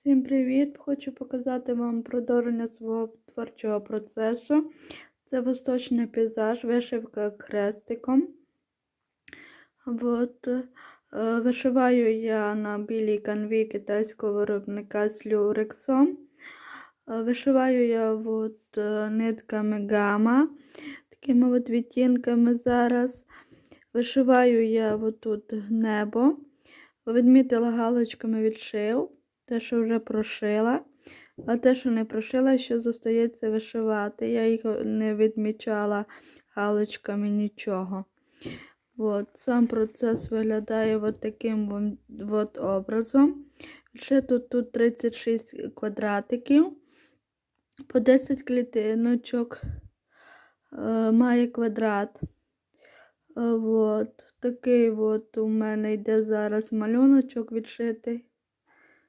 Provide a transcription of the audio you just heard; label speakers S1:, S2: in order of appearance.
S1: Всім привіт! Хочу показати вам продовження свого творчого процесу. Це восточний пейзаж, вишивка хрестиком. От, е, вишиваю я на білій канві китайського виробника з люрексом. Е, Вишиваю я от, е, нитками гама, такими от відтінками зараз. Вишиваю я отут небо. Відмітила галочками відшив, те, що вже прошила. А те, що не прошила, ще зостається вишивати. Я їх не відмічала галочками нічого. От, сам процес виглядає от таким от образом. Ще тут, тут 36 квадратиків, по 10 клітиночок е, має квадрат. Е, От, такий от у мене йде зараз малюночок відшитий.